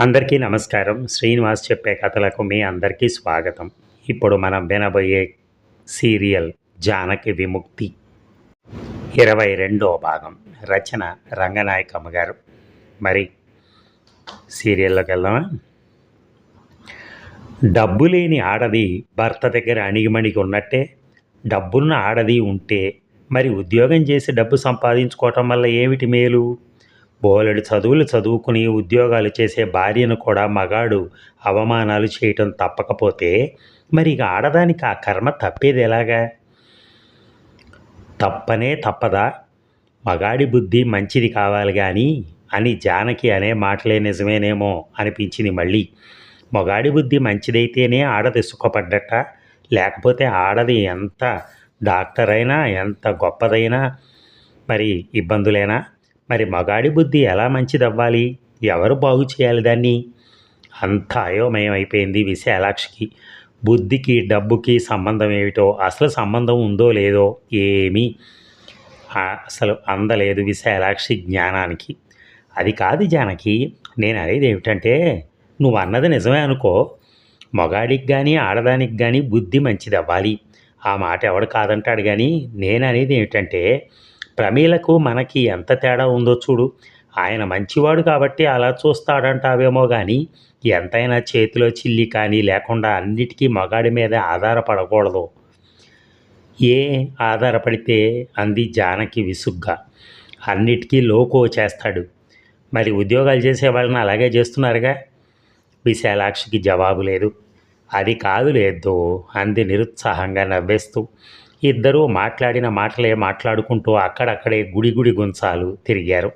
అందరికీ నమస్కారం. శ్రీనివాస్ చెప్పే కథలకు మీ అందరికీ స్వాగతం. ఇప్పుడు మనం వినబోయే సీరియల్ జానకి విముక్తి. ఇరవై రెండో భాగం. రచన రంగనాయకమ్మ గారు. మరి సీరియల్లోకి వెళ్దామా? డబ్బు లేని ఆడది భర్త దగ్గర అణిగిమణిగి ఉన్నట్టే డబ్బున్న ఆడది ఉంటే మరి ఉద్యోగం చేసి డబ్బు సంపాదించుకోవటం వల్ల ఏమిటి మేలు? బోలెడు చదువులు చదువుకుని ఉద్యోగాలు చేసే భార్యను కూడా మగాడు అవమానాలు చేయటం తప్పకపోతే మరి ఇక ఆడదానికి ఆ కర్మ తప్పేది ఎలాగా? తప్పనే తప్పదా? మగాడి బుద్ధి మంచిది కావాలి కానీ అని జానకి అనే మాటలే నిజమేనేమో అనిపించింది మళ్ళీ. మగాడి బుద్ధి మంచిదైతేనే ఆడది సుఖపడ్డట. లేకపోతే ఆడది ఎంత డాక్టర్ అయినా ఎంత గొప్పదైనా మరి ఇబ్బందులేనా? మరి మగాడి బుద్ధి ఎలా మంచిదవ్వాలి? ఎవరు బాగు చేయాలి దాన్ని? అంత అయోమయం అయిపోయింది విశాలాక్షికి. బుద్ధికి డబ్బుకి సంబంధం ఏమిటో అసలు సంబంధం ఉందో లేదో ఏమీ అసలు అందలేదు విశాలాక్షి జ్ఞానానికి. అది కాదు జానకి నేను అనేది ఏమిటంటే నువ్వు అన్నది నిజమే అనుకో. మగాడికి కానీ ఆడదానికి కానీ బుద్ధి మంచిది అవ్వాలి ఆ మాట ఎవడు కాదంటాడు కానీ నేను అనేది ఏమిటంటే ప్రమీలకు మనకి ఎంత తేడా ఉందో చూడు. ఆయన మంచివాడు కాబట్టి అలా చూస్తాడంటావేమో కానీ ఎంతైనా చేతిలో చిల్లి కానీ లేకుండా అన్నిటికీ మగాడి మీద ఆధారపడకూడదు. ఏ ఆధారపడితే అంది జానకి విసుగ్గా. అన్నిటికీ లోకో చేస్తాడు. మరి ఉద్యోగాలు చేసే వాళ్ళని అలాగే చేస్తున్నారుగా? విశాలాక్షికి జవాబు లేదు. అది కాదు లేదు అంది నిరుత్సాహంగా నవ్వేస్తూ. ఇద్దరూ మాట్లాడిన మాటలే మాట్లాడుకుంటూ అక్కడక్కడే గుడి గుడి గుంచాలు తిరిగారు.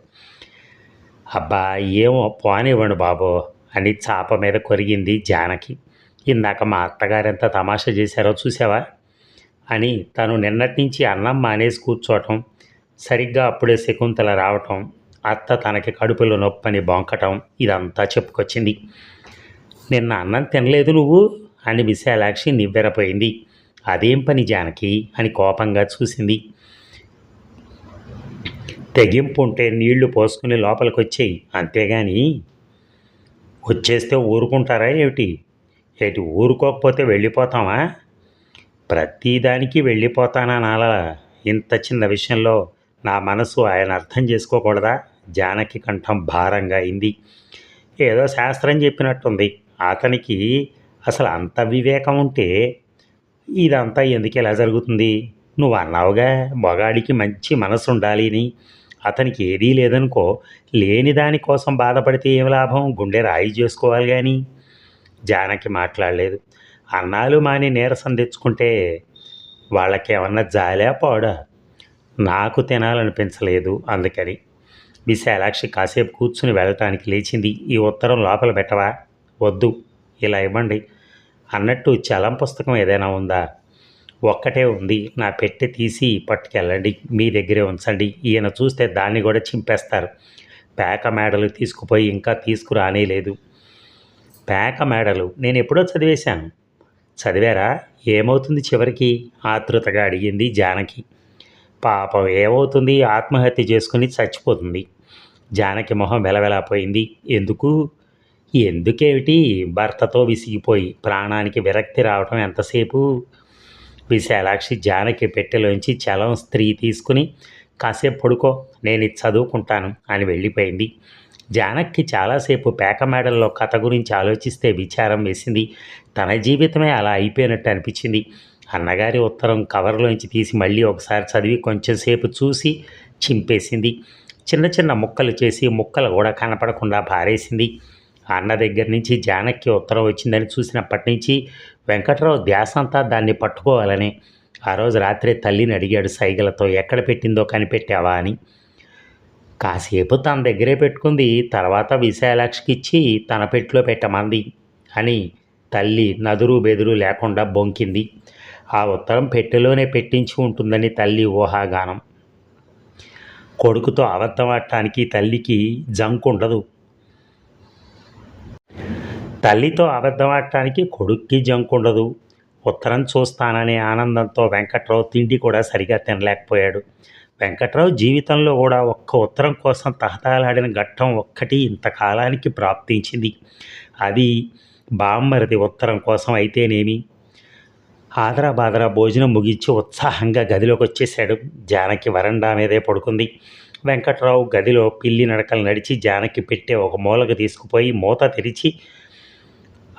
అబ్బా ఏమో పోనివ్వండి బాబో అని చాప మీద కొరిగింది జానకి. ఇందాక మా అత్తగారెంత తమాషా చేశారో చూసావా? అని తను నిన్నటి నుంచి అన్నం మానేసి కూర్చోవటం సరిగ్గా అప్పుడే శకుంతల రావటం అత్త తనకి కడుపులో నొప్పని బొంకటం ఇదంతా చెప్పుకొచ్చింది. నిన్న అన్నం తినలేదు నువ్వు? అని విశాలాక్షి నివ్వెరపోయింది. అదేం పని జానకి? అని కోపంగా చూసింది. తెగింపు ఉంటే నీళ్ళు పోసుకుని లోపలికి వచ్చేయి అంతేగాని వచ్చేస్తే ఊరుకుంటారా ఏమిటి? ఏటి ఊరుకోకపోతే వెళ్ళిపోతామా? ప్రతిదానికి వెళ్ళిపోతానా నాలా? ఇంత చిన్న విషయంలో నా మనసు ఆయన అర్థం చేసుకోకూడదా? జానకి కంఠం భారంగా అయింది. ఏదో శాస్త్రం చెప్పినట్టుంది. అతనికి అసలు అంత వివేకం ఉంటే ఇదంతా ఎందుకు ఇలా జరుగుతుంది? నువ్వు అన్నావుగా మగాడికి మంచి మనసు ఉండాలి అని. అతనికి ఏదీ లేదనుకో లేని దానికోసం బాధపడితే ఏం లాభం? గుండె రాయి చేసుకోవాలి కానీ జానకి మాట్లాడలేదు. అన్నాలు మాని నీరసం తెచ్చుకుంటే వాళ్ళకేమన్నా జాలే పోడా? నాకు తినాలనిపించలేదు అందుకని. విశాలాక్షి కాసేపు కూర్చుని వెళ్ళటానికి లేచింది. ఈ ఉత్తరం లోపల పెట్టవా? వద్దు. ఇలా ఇవ్వండి. అన్నట్టు చలం పుస్తకం ఏదైనా ఉందా? ఒక్కటే ఉంది. నా పెట్టె తీసి పట్టుకెళ్ళండి. మీ దగ్గరే ఉంచండి. ఈయన చూస్తే దాన్ని కూడా చింపేస్తారు. పేక మేడలు తీసుకుపోయి ఇంకా తీసుకురానే లేదు. పేక మేడలు నేను ఎప్పుడో చదివేశాను. చదివారా? ఏమవుతుంది చివరికి? ఆతృతగా అడిగింది జానకి. పాపం ఏమవుతుంది? ఆత్మహత్య చేసుకుని చచ్చిపోతుంది. జానకి మొహం వెలవెలాపోయింది. ఎందుకు? ఎందుకేమిటి? భర్తతో విసిగిపోయి ప్రాణానికి విరక్తి రావటం ఎంతసేపు? విశాలాక్షి జానకి పెట్టెలోంచి చలం స్త్రీ తీసుకుని కాసేపు పడుకో నేను ఇది చదువుకుంటాను అని వెళ్ళిపోయింది. జానక్కి చాలాసేపు పేక మేడల్లో కథ గురించి ఆలోచిస్తే విచారం వేసింది. తన జీవితమే అలా అయిపోయినట్టు అనిపించింది. అన్నగారి ఉత్తరం కవర్లోంచి తీసి మళ్ళీ ఒకసారి చదివి కొంచెంసేపు చూసి చింపేసింది. చిన్న చిన్న ముక్కలు చేసి ముక్కలు కూడా కనపడకుండా పారేసింది. అన్న దగ్గర నుంచి జానక్కి ఉత్తరం వచ్చిందని చూసినప్పటి నుంచి వెంకట్రావు ధ్యాస అంతా దాన్ని పట్టుకోవాలని ఆ రోజు రాత్రి తల్లిని అడిగాడు సైగలతో ఎక్కడ పెట్టిందో కనిపెట్టావా? అని. కాసేపు తన దగ్గరే పెట్టుకుంది తర్వాత విశాలాక్షికి ఇచ్చి తన పెట్టిలో పెట్టమంది అని తల్లి నదురు బెదురు లేకుండా బొంకింది. ఆ ఉత్తరం పెట్టెలోనే పెట్టించి ఉంటుందని తల్లి ఊహాగానం. కొడుకుతో అబద్ధం ఆడటానికి తల్లికి జంకు ఉండదు తల్లితో అబద్ధం ఆడటానికి కొడుక్కి జంకు ఉండదు. ఉత్తరం చూస్తాననే ఆనందంతో వెంకట్రావు తిండి కూడా సరిగా తినలేకపోయాడు. వెంకట్రావు జీవితంలో కూడా ఒక్క ఉత్తరం కోసం తహతాలాడిన ఘట్టం ఒక్కటి ఇంతకాలానికి ప్రాప్తించింది. అది బామ్మరిది ఉత్తరం కోసం అయితేనేమి? ఆదరా బాదరా భోజనం ముగించి ఉత్సాహంగా గదిలోకి వచ్చేసాడు జానకి వరండా మీదే పడుకుంది. వెంకట్రావు గదిలో పిల్లి నడకలు నడిచి జానకి పెట్టే ఒక మూలకు తీసుకుపోయి మూత తెరిచి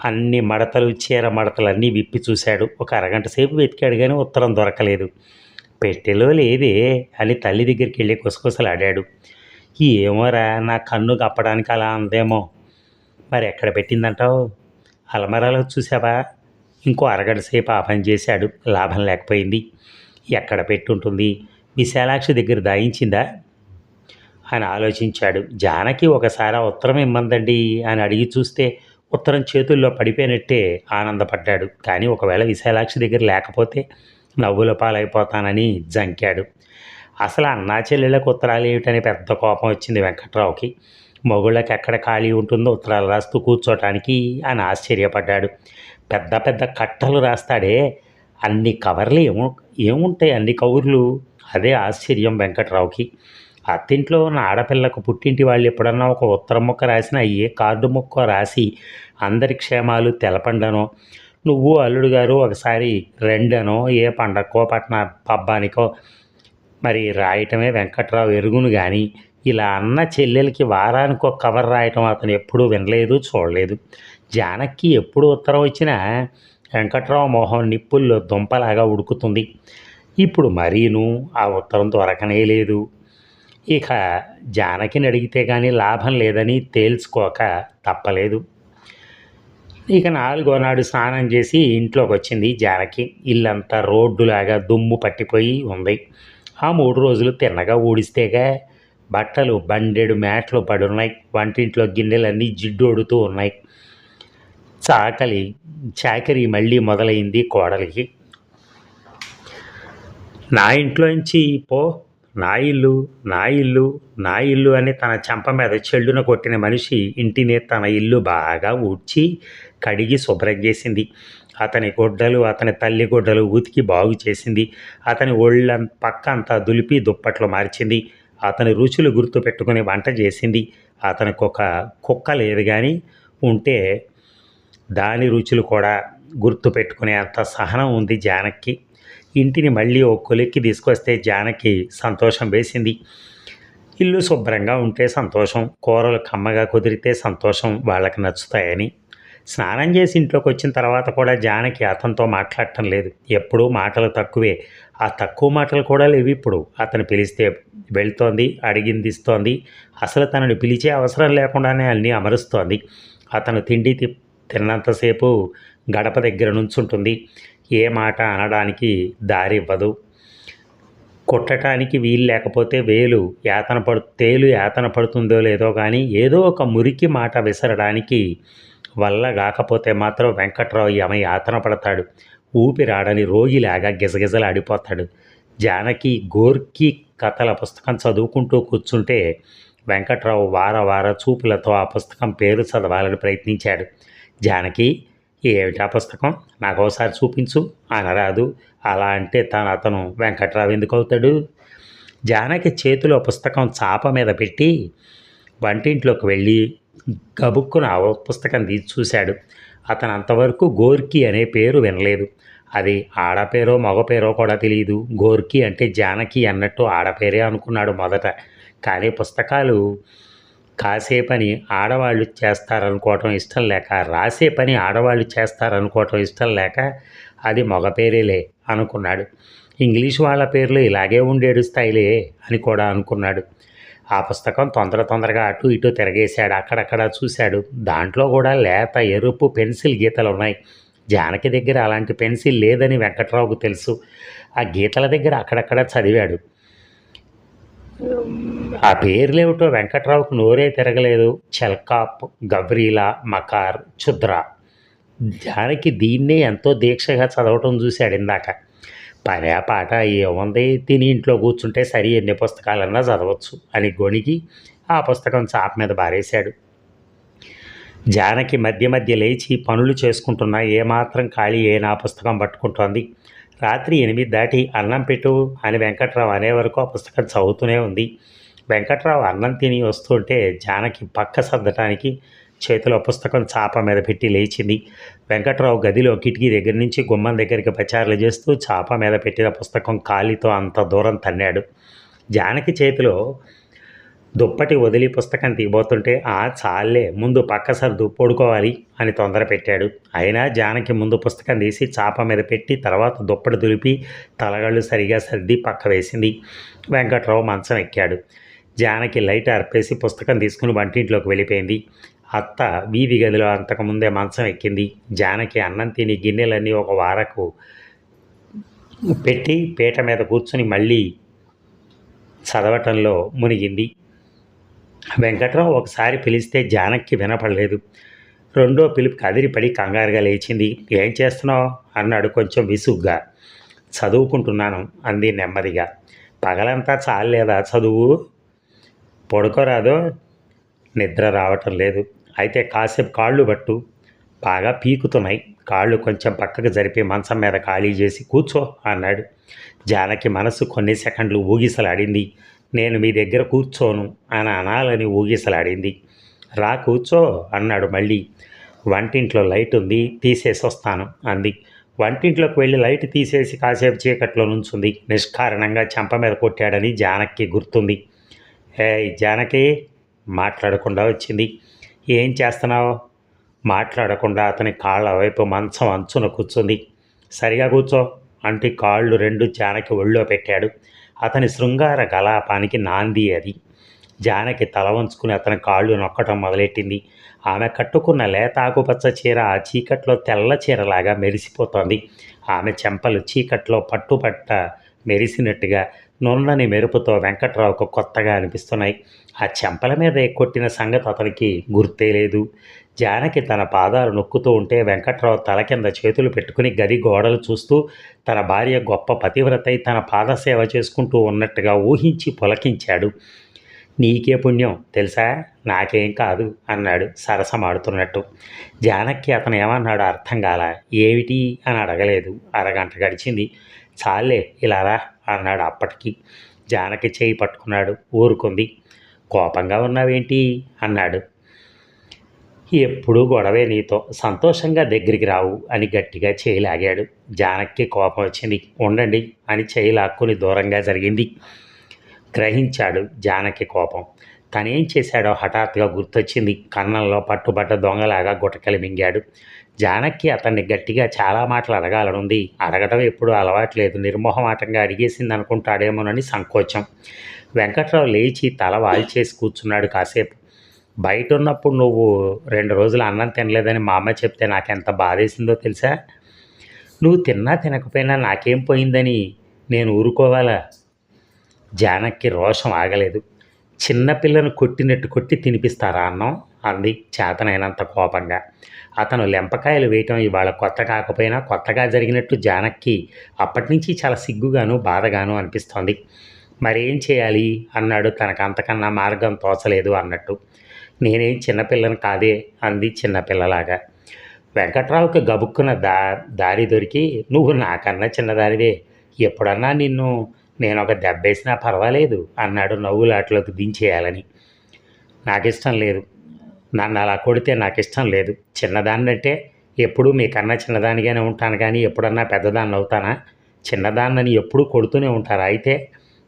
అన్ని మడతలు చీర మడతలు అన్నీ విప్పి చూశాడు. ఒక అరగంట సేపు వెతికాడు కానీ ఉత్తరం దొరకలేదు. పెట్టెలో లేదే అని తల్లి దగ్గరికి వెళ్ళి కుసకుసలాడాడు. ఏమోరా నా కన్ను కప్పడానికి అలా అందేమో. మరి ఎక్కడ పెట్టిందంటావు? అలమరాలో చూసావా ఇంకో అరగంట సేపు ఆ పని చేశాడు. లాభం లేకపోయింది. ఎక్కడ పెట్టుంటుంది? విశాలాక్షి దగ్గర దాయించిందా? అని ఆలోచించాడు. జానకి ఒకసారి ఉత్తరం ఇమ్మందండి అని అడిగి చూస్తే ఉత్తరం చేతుల్లో పడిపోయినట్టే ఆనందపడ్డాడు. కానీ ఒకవేళ విశాలాక్షి దగ్గర లేకపోతే నవ్వుల పాలైపోతానని జంకాడు. అసలు అన్నా చెల్లెళ్ళకు ఉత్తరాలు ఏమిటని పెద్ద కోపం వచ్చింది వెంకట్రావుకి. మొగుళ్ళకి ఎక్కడ ఖాళీ ఉంటుందో ఉత్తరాలు రాస్తూ కూర్చోటానికి అని ఆశ్చర్యపడ్డాడు. పెద్ద పెద్ద కట్టలు రాస్తాడే. అన్ని కవర్లు ఏము ఏముంటాయి అన్ని కవర్లు? అదే ఆశ్చర్యం వెంకట్రావుకి. అత్తింట్లో ఉన్న ఆడపిల్లకు పుట్టింటి వాళ్ళు ఎప్పుడన్నా ఒక ఉత్తరం ముక్క రాసినా ఏ కార్డు ముక్క రాసి అందరి క్షేమాలు తెలపండనో నువ్వు అల్లుడు గారు ఒకసారి రెండనో ఏ పండక్కో పట్న పబ్బానికో మరి రాయటమే వెంకట్రావు ఎరుగును కానీ ఇలా అన్న చెల్లెలకి వారానికి ఒక కవర్ రాయటం అతను ఎప్పుడూ వినలేదు చూడలేదు. జానక్కి ఎప్పుడు ఉత్తరం వచ్చినా వెంకట్రావు మొహం నిప్పుల్లో దుంపలాగా ఉడుకుతుంది. ఇప్పుడు మరీను ఆ ఉత్తరం దొరకనే లేదు. ఇక జానకిని అడిగితే కానీ లాభం లేదని తేల్చుకోక తప్పలేదు. ఇక నాలుగో నాడు స్నానం చేసి ఇంట్లోకి వచ్చింది జానకి. ఇల్లంతా రోడ్డులాగా దుమ్ము పట్టిపోయి ఉంది. ఆ మూడు రోజులు తిన్నగా ఊడిస్తేగా బట్టలు బండెడు మ్యాట్లు పడున్నాయి. వంటింట్లో గిన్నెలన్నీ జిడ్డోడుతూ ఉన్నాయి. చాకలి చాకరీ మళ్ళీ మొదలైంది కోడలికి. నా ఇంట్లోంచి పో నా ఇల్లు నా ఇల్లు నా ఇల్లు అని తన చెంప మీద చెల్లున కొట్టిన మనిషి ఇంటిని తన ఇల్లు బాగా ఊడ్చి కడిగి శుభ్రం చేసింది. అతని గుడ్డలు అతని తల్లి గుడ్డలు ఉతికి బాగు చేసింది. అతని ఒళ్ళ పక్క అంతా దులిపి దుప్పట్లు మార్చింది. అతని రుచులు గుర్తు పెట్టుకుని వంట చేసింది. అతనికి ఒక కుక్క లేదు కానీ ఉంటే దాని రుచులు కూడా గుర్తు పెట్టుకునే అంత సహనం ఉంది జానక్కి. ఇంటిని మళ్ళీ ఓ కొలిక్కి తీసుకొస్తే జానకి సంతోషం వేసింది. ఇల్లు శుభ్రంగా ఉంటే సంతోషం కూరలు కమ్మగా కుదిరితే సంతోషం వాళ్ళకి నచ్చుతాయని. స్నానం చేసి ఇంట్లోకి వచ్చిన తర్వాత కూడా జానకి అతనితో మాట్లాడటం లేదు. ఎప్పుడూ మాటలు తక్కువే. ఆ తక్కువ మాటలు కూడా లేవు ఇప్పుడు. అతను పిలిస్తే వెళ్తోంది అడిగింది ఇస్తోంది. అసలు తనని పిలిచే అవసరం లేకుండానే అన్నీ అమరుస్తోంది. అతను తిండి తిన్నంతసేపు గడప దగ్గర నుంచుంటుంది. ఏ మాట అనడానికి దారి ఇవ్వదు. కొట్టడానికి వీలు లేకపోతే వేలు యాతన పడు తేలు యాతన పడుతుందో లేదో కానీ ఏదో ఒక మురికి మాట విసరడానికి వల్ల కాకపోతే మాత్రం వెంకట్రావు ఆమె యాతన పడతాడు. ఊపిరాడని రోగిలాగా గిజగిజలాడిపోతాడు జానకి గోర్కి కథల పుస్తకం చదువుకుంటూ కూర్చుంటే వెంకట్రావు వార వార చూపులతో ఆ పుస్తకం పేరు చదవాలని ప్రయత్నించాడు. జానకి ఏమిటా పుస్తకం? నాకు ఒకసారి చూపించు. అనరాదు అలా అంటే తాను అతను వెంకట్రావు ఎందుకు అవుతాడు? జానకి చేతిలో పుస్తకం చాప మీద పెట్టి వంటింట్లోకి వెళ్ళి గబుక్కున ఆ పుస్తకం తీసి చూశాడు. అతను అంతవరకు గోర్కి అనే పేరు వినలేదు. అది ఆడపేరో మగ పేరో కూడా తెలియదు గోర్కి అంటే జానకి అన్నట్టు ఆడపేరే అనుకున్నాడు మొదట. కానీ పుస్తకాలు కాసే పని ఆడవాళ్ళు చేస్తారనుకోవటం ఇష్టం లేక రాసే పని ఆడవాళ్ళు చేస్తారనుకోవటం ఇష్టం లేక అది మగ పేరేలే అనుకున్నాడు. ఇంగ్లీష్ వాళ్ళ పేర్లు ఇలాగే ఉండేడు స్థాయిలే అని కూడా అనుకున్నాడు. ఆ పుస్తకం తొందర తొందరగా అటు ఇటు తిరగేశాడు. అక్కడక్కడ చూశాడు. దాంట్లో కూడా లేత ఎరుపు పెన్సిల్ గీతలు ఉన్నాయి. జానకి దగ్గర అలాంటి పెన్సిల్ లేదని వెంకట్రావుకు తెలుసు. ఆ గీతల దగ్గర అక్కడక్కడ చదివాడు. ఆ పేర్లేమిటో వెంకట్రావుకు నోరే తిరగలేదు. చెల్కాప్ గవ్రీలా మకార్ చుద్ర దానికి దీన్నే ఎంతో దీక్షగా చదవటం చూశాడు ఇందాక. పనే పాట ఏముంది తిని ఇంట్లో కూర్చుంటే సరి ఎన్ని పుస్తకాలన్నా చదవచ్చు అని గొణిగి ఆ పుస్తకం చాప మీద బారేశాడు. జానకి మధ్య మధ్య లేచి పనులు చేసుకుంటున్నా ఏమాత్రం ఖాళీ ఏ నా పుస్తకం పట్టుకుంటోంది. రాత్రి ఎనిమిది దాటి అన్నం పెట్టు అని వెంకట్రావు అనే వరకు ఆ పుస్తకం చదువుతూనే ఉంది. వెంకట్రావు అన్నం తిని వస్తుంటే జానకి పక్క సర్దటానికి చేతిలో పుస్తకం చాప మీద పెట్టి లేచింది. వెంకట్రావు గదిలో కిటికీ దగ్గర నుంచి గుమ్మం దగ్గరికి పచారులు చేస్తూ చాప మీద పెట్టిన పుస్తకం కాలితో అంత దూరం తన్నాడు. జానకి చేతిలో దుప్పటి వదిలి పుస్తకం తీయబోతుంటే ఆ చాలే ముందు పక్క సర్దు పడుకోవాలి అని తొందర పెట్టాడు. అయినా జానకి ముందు పుస్తకం తీసి చాప మీద పెట్టి తర్వాత దుప్పటి దులిపి తలగళ్ళు సరిగా సర్ది పక్క వేసింది. వెంకట్రావు మంచం ఎక్కాడు. జానకి లైట్ అర్పేసి పుస్తకం తీసుకుని వంటింట్లోకి వెళ్ళిపోయింది. అత్త వీధి గదిలో అంతకుముందే మంచం ఎక్కింది. జానకి అన్నం తిని గిన్నెలన్నీ ఒక వారకు పెట్టి పీట మీద కూర్చుని మళ్ళీ చదవటంలో మునిగింది. వెంకట్రావు ఒకసారి పిలిస్తే జానక్కి వినపడలేదు. రెండో పిలుపు కదిరిపడి కంగారుగా లేచింది. ఏం చేస్తున్నావు? అన్నాడు కొంచెం విసుగ్గా. చదువుకుంటున్నాను అంది నెమ్మదిగా. పగలంతా చాలేదా చదువు? పడుకోరాదో. నిద్ర రావటం లేదు. అయితే కాసేపు కాళ్ళు పట్టు. బాగా పీకుతున్నాయి. కాళ్ళు కొంచెం పక్కకు జరిపి మంచం మీద ఖాళీ చేసి కూర్చో అన్నాడు. జానకి మనసు కొన్ని సెకండ్లు ఊగిసలాడింది. నేను మీ దగ్గర కూర్చోను అని అనాలని ఊగిసలాడింది. రా కూర్చో అన్నాడు మళ్ళీ. వంటింట్లో లైట్ ఉంది తీసేసి వస్తాను అంది. వంటింట్లోకి వెళ్ళి లైట్ తీసేసి కాసేపు చీకట్లో నుంచుంది. నిష్కారణంగా చెంప మీద కొట్టాడని జానక్కి గుర్తుంది. ఏ జానకి మాట్లాడకుండా వచ్చింది. ఏం చేస్తున్నావు? మాట్లాడకుండా అతని కాళ్ళ వైపు మంచం అంచున కూర్చుంది. సరిగా కూర్చో అంటే కాళ్ళు రెండు జానకి ఒళ్ళో పెట్టాడు. అతని శృంగార గలాపానికి నాంది అది. జానకి తల వంచుకుని అతని కాళ్ళు నొక్కటం మొదలెట్టింది. ఆమె కట్టుకున్న లేత ఆకుపచ్చ చీర ఆ చీకట్లో తెల్ల చీరలాగా మెరిసిపోతోంది. ఆమె చెంపలు చీకట్లో పట్టుపట్ట మెరిసినట్టుగా నున్నని మెరుపుతో వెంకట్రావుకు కొత్తగా అనిపిస్తున్నాయి. ఆ చెంపల మీద కొట్టిన సంగతి అతనికి గుర్తే లేదు. జానకి తన పాదాలు నొక్కుతూ ఉంటే వెంకట్రావు తల కింద చేతులు పెట్టుకుని గది గోడలు చూస్తూ తన భార్య గొప్ప పతివ్రతై తన పాదసేవ చేసుకుంటూ ఉన్నట్టుగా ఊహించి పులకించాడు. నీకే పుణ్యం తెలుసా? నాకేం కాదు అన్నాడు సరసమాడుతున్నట్టు. జానకి అతను ఏమన్నాడు అర్థం కాల. ఏమిటి? అని అడగలేదు. అరగంట గడిచింది. చాలే ఇలా రా అన్నాడు అప్పటికి. జానకి చేయి పట్టుకున్నాడు. ఊరుకుంది. కోపంగా ఉన్నావేంటి? అన్నాడు. ఎప్పుడూ గొడవే నీతో. సంతోషంగా దగ్గరికి రావు అని గట్టిగా చేయి లాగాడు జానక్కి కోపం వచ్చింది. ఉండండి అని చేయి లాక్కుని దూరంగా జరిగింది. గ్రహించాడు జానకి కోపం. తనేం చేశాడో హఠాత్తుగా గుర్తొచ్చింది. కన్నంలో పట్టుబట్ట దొంగలాగా గుటకలి మింగాడు. జానకి అతన్ని గట్టిగా చాలా మాటలు అడగాలనుంది. అడగటం ఎప్పుడు అలవాట్లేదు నిర్మోహమాటంగా అడిగేసింది అనుకుంటాడేమోనని సంకోచం. వెంకట్రావు లేచి తల వాల్చేసి కూర్చున్నాడు కాసేపు. బయట ఉన్నప్పుడు నువ్వు రెండు రోజులు అన్నం తినలేదని మా అమ్మ చెప్తే నాకెంత బాధేసిందో తెలుసా? నువ్వు తిన్నా తినకపోయినా నాకేం పోయిందని నేను ఊరుకోవాలా? జానక్కి రోషం ఆగలేదు. చిన్నపిల్లను కొట్టినట్టు కొట్టి తినిపిస్తారా అన్నం? అంది చేతనైనంత కోపంగా. అతను లెంపకాయలు వేయటం ఇవాళ కొత్త కాకపోయినా కొత్తగా జరిగినట్టు జానక్కి అప్పటి నుంచి చాలా సిగ్గుగాను బాధగాను అనిపిస్తోంది. మరేం చేయాలి? అన్నాడు తనకు అంతకన్నా మార్గం తోచలేదు అన్నట్టు. నేనేం చిన్నపిల్లను కాదే? అంది చిన్నపిల్లలాగా వెంకట్రావుకి గబుక్కున దా దారి దొరికి నువ్వు నాకన్నా చిన్నదానివే. ఎప్పుడన్నా నిన్ను నేను ఒక దెబ్బేసినా పర్వాలేదు అన్నాడు నవ్వులాట్లోకి దించేయాలని. నాకు ఇష్టం లేదు. నన్ను అలా కొడితే నాకు ఇష్టం లేదు. చిన్నదాన్నంటే ఎప్పుడూ మీకన్నా చిన్నదానిగానే ఉంటాను కానీ ఎప్పుడన్నా పెద్దదాన్ని అవుతానా చిన్నదాన్నని ఎప్పుడూ కొడుతూనే ఉంటారు? అయితే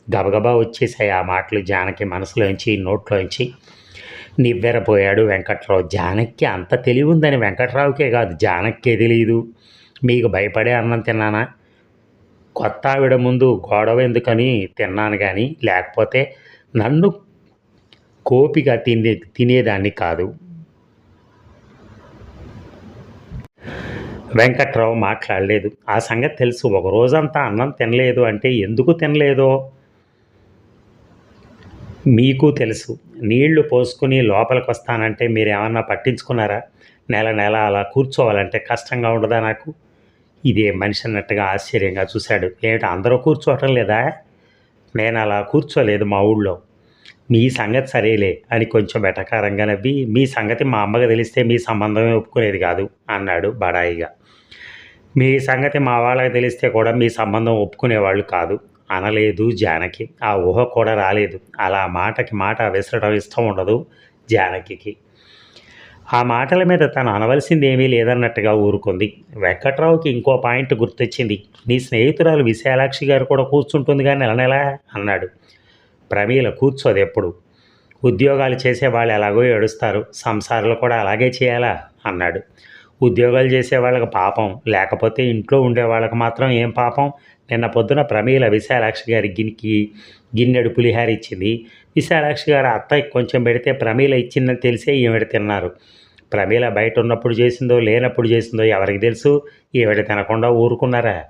గబగబా వచ్చేసాయి ఆ మాటలు జానకి మనసులోంచి నోట్లోంచి. నివ్వెరపోయాడు వెంకట్రావు. జానక్కి అంత తెలివి ఉందని వెంకట్రావుకే కాదు. జానక్కే తెలియదు మీకు భయపడే అన్నం తిన్నానా? కొత్త ఆవిడ ముందు గొడవ ఎందుకని తిన్నాను కానీ లేకపోతే నన్ను కోపిగా తినే తినేదాన్ని కాదు. వెంకట్రావు మాట్లాడలేదు. ఆ సంగతి తెలుసు. ఒక రోజంతా అన్నం తినలేదు అంటే ఎందుకు తినలేదో మీకు తెలుసు. నీళ్ళు పోసుకుని లోపలికి వస్తానంటే మీరు ఏమన్నా పట్టించుకున్నారా? నెల నెల అలా కూర్చోవాలంటే కష్టంగా ఉండదా నాకు? ఇదే మనిషి అన్నట్టుగా ఆశ్చర్యంగా చూశాడు. ఏమిటి అందరూ కూర్చోవటం లేదా? నేను అలా కూర్చోలేదు మా ఊళ్ళో. మీ సంగతి సరేలే అని కొంచెం వెటకారంగా నవ్వి మీ సంగతి మా అమ్మకి తెలిస్తే మీ సంబంధమే ఒప్పుకునేది కాదు అన్నాడు బడాయిగా. మీ సంగతి మా వాళ్ళకి తెలిస్తే కూడా మీ సంబంధం ఒప్పుకునేవాళ్ళు కాదు అనలేదు జానకి. ఆ ఊహ కూడా రాలేదు. అలా మాటకి మాట విసరడం ఇష్టం ఉండదు జానకి ఆ మాటల మీద తను అనవలసింది ఏమీ లేదన్నట్టుగా ఊరుకుంది. వెంకట్రావుకి ఇంకో పాయింట్ గుర్తొచ్చింది. నీ స్నేహితురాలు విశాలాక్షి గారు కూడా కూర్చుంటుందిగా నెల నెల అన్నాడు. ప్రమీల కూర్చోదు ఎప్పుడు. ఉద్యోగాలు చేసే వాళ్ళు ఎలాగో ఏడుస్తారు. సంసారాలు కూడా అలాగే చేయాలా? అన్నాడు. ఉద్యోగాలు చేసే వాళ్ళకి పాపం. లేకపోతే ఇంట్లో ఉండే వాళ్ళకి మాత్రం ఏం పాపం? నిన్న పొద్దున ప్రమీల విశాలాక్షి గారి గినికి గిన్నెడు పులిహార ఇచ్చింది. విశాలాక్షి గారు అత్తయ్యకి కొంచెం పెడితే ప్రమీల ఇచ్చిందని తెలిసే ఈవిడ తిన్నారు. ప్రమీల బయట ఉన్నప్పుడు చేసిందో లేనప్పుడు చేసిందో ఎవరికి తెలుసు? ఈవిడ తినకుండా ఊరుకున్నారా?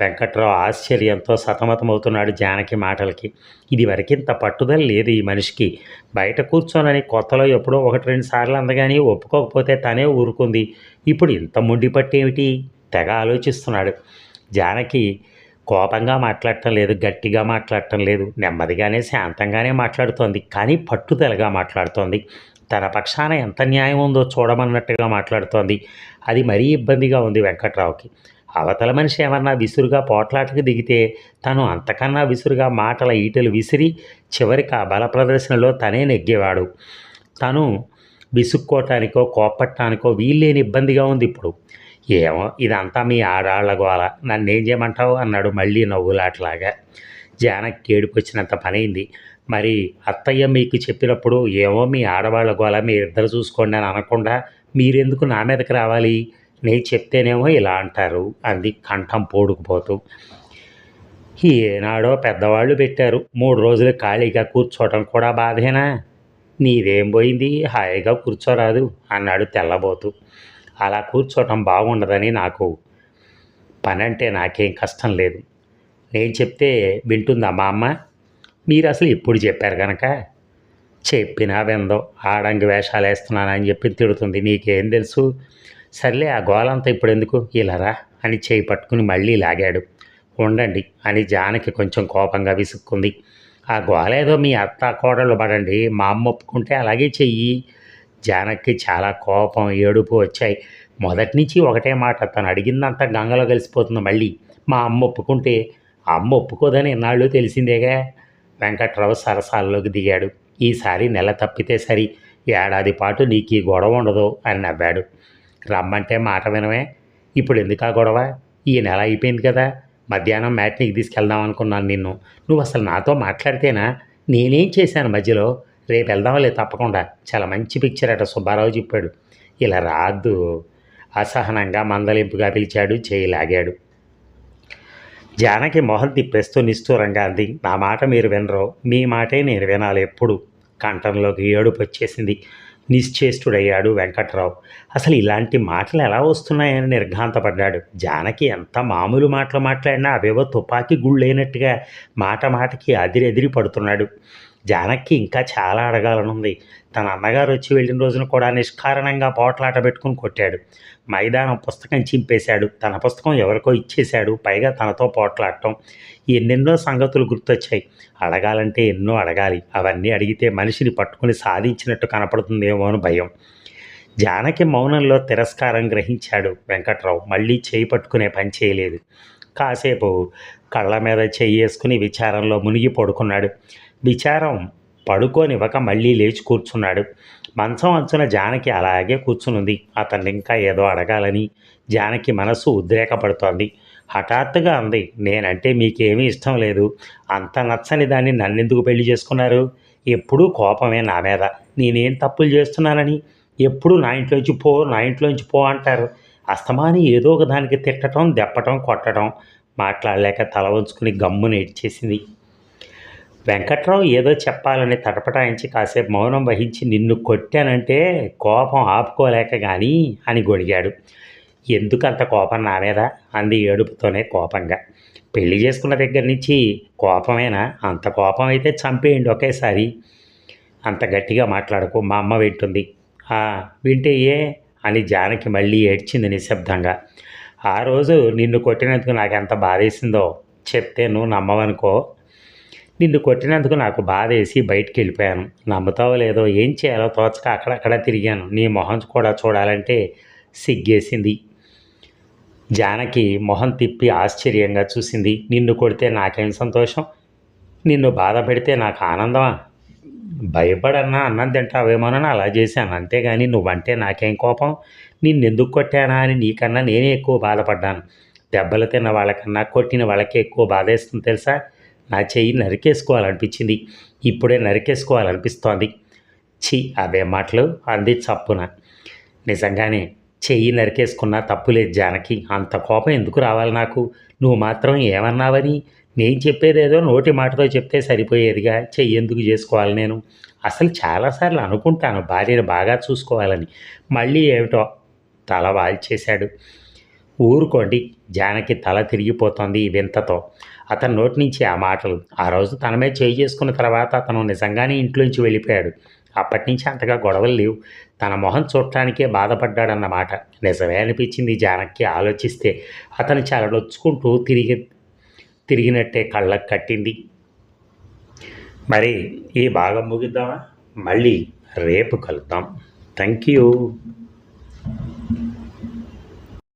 వెంకట్రావు ఆశ్చర్యంతో సతమతమవుతున్నాడు జానకి మాటలకి. ఇది వరకింత పట్టుదల లేదు ఈ మనిషికి. బయట కూర్చోనని కొత్తలో ఎప్పుడో ఒకటి రెండు సార్లు అందగాని ఒప్పుకోకపోతే తనే ఊరుకుంది. ఇప్పుడు ఇంత మొండి పట్టేమిటి తెగ ఆలోచిస్తున్నాడు. జానకి కోపంగా మాట్లాడటం లేదు గట్టిగా మాట్లాడటం లేదు నెమ్మదిగానే శాంతంగానే మాట్లాడుతోంది కానీ పట్టుదలగా మాట్లాడుతోంది. తన పక్షాన ఎంత న్యాయం ఉందో చూడమన్నట్టుగా మాట్లాడుతోంది. అది మరీ ఇబ్బందిగా ఉంది వెంకట్రావుకి. అవతల మనిషి ఏమన్నా విసురుగా పోట్లాటకు దిగితే తను అంతకన్నా విసురుగా మాటల ఈటలు విసిరి చివరికి ఆ బల ప్రదర్శనలో తనే నెగ్గేవాడు. తను విసుక్కోటానికో కోపట్టడానికో వీల్లేని ఇబ్బందిగా ఉంది ఇప్పుడు. ఏమో ఇదంతా మీ ఆడాళ్ళ గోల. నన్నేం చేయమంటావు? అన్నాడు మళ్ళీ నవ్వులాట్లాగా. జానకి ఏడుపు పనైంది. మరి అత్తయ్య మీకు చెప్పినప్పుడు ఏమో మీ ఆడవాళ్ళ గోల మీ ఇద్దరు చూసుకోండి అని అనకుండా మీరెందుకు నా మీదకి రావాలి? నేను చెప్తేనేమో ఇలా అంటారు అంది కంఠం పోడుకుపోతూ. ఏనాడో పెద్దవాళ్ళు పెట్టారు. మూడు రోజులు ఖాళీగా కూర్చోవటం కూడా బాధేనా? నీదేం పోయింది? హాయిగా కూర్చోరాదు అన్నాడు తెల్లబోతూ. అలా కూర్చోవటం బాగుండదని నాకు పని అంటే నాకేం కష్టం లేదు. నేను చెప్తే వింటుందా మా అమ్మ? మీరు అసలు ఎప్పుడు చెప్పారు కనుక చెప్పినా విందో ఆడంగి వేషాలు వేస్తున్నానని చెప్పి తిడుతుంది. నీకేం తెలుసు? సర్లే ఆ గోలంతా ఇప్పుడు ఎందుకు? ఇలారా అని చేయి పట్టుకుని మళ్ళీ లాగాడు. ఉండండి అని జానకి కొంచెం కోపంగా విసుక్కుంది. ఆ గోల ఏదో మీ అత్త కోడలు పడండి మా అమ్మ ఒప్పుకుంటే అలాగే చెయ్యి. జానక్కి చాలా కోపం ఏడుపు వచ్చాయి. మొదటి నుంచి ఒకటే మాట తను అడిగిందంతా గంగలో కలిసిపోతుంది మళ్ళీ. మా అమ్మ ఒప్పుకుంటే అమ్మ ఒప్పుకోదని ఎన్నాళ్ళు తెలిసిందేగా? వెంకట్రావు సరసాల్లోకి దిగాడు. ఈసారి నెల తప్పితే సరి ఏడాది పాటు నీకు ఈ గొడవ ఉండదు అని నవ్వాడు. రమ్మంటే మాట వినవే? ఇప్పుడు ఎందుకు ఆ గొడవ? ఈ నెల అయిపోయింది కదా. మధ్యాహ్నం మ్యాట్నీకి తీసుకెళ్దాం అనుకున్నాను నిన్ను. నువ్వు అసలు నాతో మాట్లాడితేనా? నేనేం చేశాను మధ్యలో? రేపు వెళ్దాంలే తప్పకుండా. చాలా మంచి పిక్చర్ అట సుబ్బారావు చెప్పాడు. ఇలా రాద్దు అసహనంగా మందలింపుగా పిలిచాడు చేయి లాగాడు. జానకి మొహం తిప్పేస్తూ నిష్ఠూరంగా అంది నా మాట మీరు వినరు. మీ మాటే నేను వినాలి ఎప్పుడు. కంఠంలోకి ఏడుపు వచ్చేసింది. నిశ్చేష్టుడయ్యాడు వెంకట్రావు. అసలు ఇలాంటి మాటలు ఎలా వస్తున్నాయని నిర్ఘాంతపడ్డాడు. జానకి ఎంత మామూలు మాటలు మాట్లాడినా అవేవో తుపాకీ గుళ్ళైనట్టుగా మాట మాటకి అదిరెదిరి పడుతున్నాడు. జానక్కి ఇంకా చాలా అడగాలనుంది. తన అన్నగారు వచ్చి వెళ్ళిన రోజున కూడా నిష్కారణంగా పోట్లాట పెట్టుకుని కొట్టాడు. మైదానం పుస్తకం చింపేశాడు. తన పుస్తకం ఎవరికో ఇచ్చేశాడు. పైగా తనతో పోట్లాడటం. ఎన్నెన్నో సంగతులు గుర్తొచ్చాయి. అడగాలంటే ఎన్నో అడగాలి. అవన్నీ అడిగితే మనిషిని పట్టుకుని సాధించినట్టు కనపడుతుందేమో అని భయం. జానకి మౌనంలో తిరస్కారం గ్రహించాడు. వెంకట్రావు మళ్ళీ చేయి పట్టుకునే పని చేయలేదు. కాసేపు కళ్ళ మీద చెయ్యేసుకుని విచారంలో మునిగి పడుకున్నాడు. విచారం పడుకోనివ్వక మళ్ళీ లేచి కూర్చున్నాడు. మంచం అంచున జానకి అలాగే కూర్చునుంది. అతన్ని ఇంకా ఏదో అడగాలని జానకి మనసు ఉద్రేకపడుతోంది. హఠాత్తుగా అంది నేనంటే మీకేమీ ఇష్టం లేదు. అంత నచ్చని దాన్ని నన్నెందుకు పెళ్ళి చేసుకున్నారు? ఎప్పుడూ కోపమే నా మీద. నేనేం తప్పులు చేస్తున్నానని? ఎప్పుడు నా ఇంట్లోంచి పో నా ఇంట్లోంచి పో అంటారు. అస్తమాని ఏదో ఒక దానికి తిట్టడం దెప్పటం కొట్టడం మాట్లాడలేక తల వంచుకుని గమ్మున ఇడ్చేసింది వెంకట్రావు ఏదో చెప్పాలని తటపటాయించి కాసేపు మౌనం వహించి నిన్ను కొట్టానంటే కోపం ఆపుకోలేక కానీ అని గొడిగాడు. ఎందుకంత కోపం నా మీద? అంది ఏడుపుతోనే కోపంగా. పెళ్ళి చేసుకున్న దగ్గర నుంచి కోపమేనా? అంత కోపం అయితే చంపేయండి ఒకేసారి. అంత గట్టిగా మాట్లాడకు మా అమ్మ వింటుంది. వింటేయే వింటే ఏ అని జానకి మళ్ళీ ఏడ్చింది నిశ్శబ్దంగా. ఆ రోజు నిన్ను కొట్టినందుకు నాకు ఎంత బాధేసిందో చెప్తే నువ్వు నమ్మవనుకో. నిన్ను కొట్టినందుకు నాకు బాధ వేసి బయటికి వెళ్ళిపోయాను నమ్ముతావో లేదో ఏం చేయాలో తోచక అక్కడక్కడ తిరిగాను. నీ మొహం కూడా చూడాలంటే సిగ్గేసింది. జానకి మొహం తిప్పి ఆశ్చర్యంగా చూసింది. నిన్ను కొడితే నాకేం సంతోషం? నిన్ను బాధ పెడితే నాకు ఆనందమా? భయపడన్నా అన్నం తింటావేమోనని అలా చేశాను. అంతేగాని నువ్వంటే నాకేం కోపం? నిన్నెందుకు కొట్టానా అని నీకన్నా నేనే ఎక్కువ బాధపడ్డాను. దెబ్బలు తిన్న వాళ్ళకన్నా కొట్టిన వాళ్ళకే ఎక్కువ బాధేస్తుంది తెలుసా? నా చెయ్యి నరికేసుకోవాలనిపించింది. ఇప్పుడే నరికేసుకోవాలనిపిస్తోంది. ఛీ అవే మాటలు అంది చప్పున. నిజంగానే చెయ్యి నరికేసుకున్నా తప్పులేదు జానకి అంత కోపం ఎందుకు రావాలి నాకు? నువ్వు మాత్రం ఏమన్నావని? నేను చెప్పేదేదో నోటి మాటతో చెప్తే సరిపోయేదిగా చెయ్యి ఎందుకు చేసుకోవాలి నేను? అసలు చాలాసార్లు అనుకుంటాను భార్యను బాగా చూసుకోవాలని. మళ్ళీ ఏమిటో తల వాల్చేశాడు. ఊరుకోండి జానకి తల తిరిగిపోతోంది వింతతో. అతని నోటి నుంచి ఆ మాటలు. ఆ రోజు తన మీద చేయి చేసుకున్న తర్వాత అతను నిజంగానే ఇంట్లోంచి వెళ్ళిపోయాడు. అప్పటి నుంచి అంతగా గొడవలు లేవు. తన మొహం చూడటానికే బాధపడ్డాడన్నమాట నిజమే అనిపించింది జానక్కి ఆలోచిస్తే. అతను చలడొచ్చుకుంటూ తిరిగి తిరిగినట్టే కళ్ళకు కట్టింది. మరి ఈ భాగం ముగిద్దామా? మళ్ళీ రేపు కలుద్దాం. Thank you.